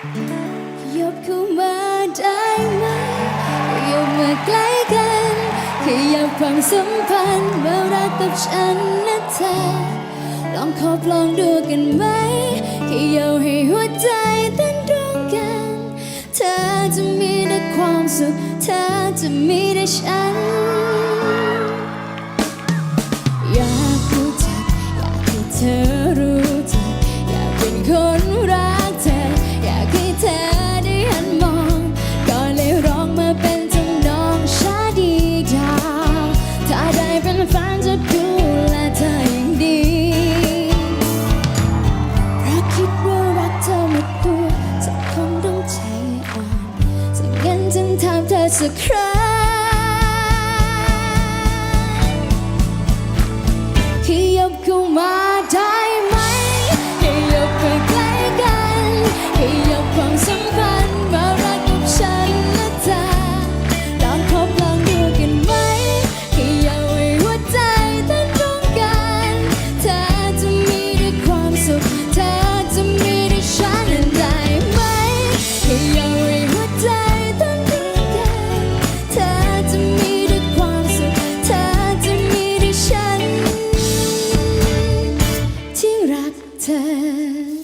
ยบเข้ามาได้ไหมยบมาใกล้กันขยับความสัมพันธ์มารักกับฉันนะเธอลองขอบลองดูกันไหมขยับให้หัวใจเต้นตรงกัน เธอจะมีแต่ความสุข เธอจะมีแต่ฉัน อยากรู้จักอยากให้เธอ time just to cry? said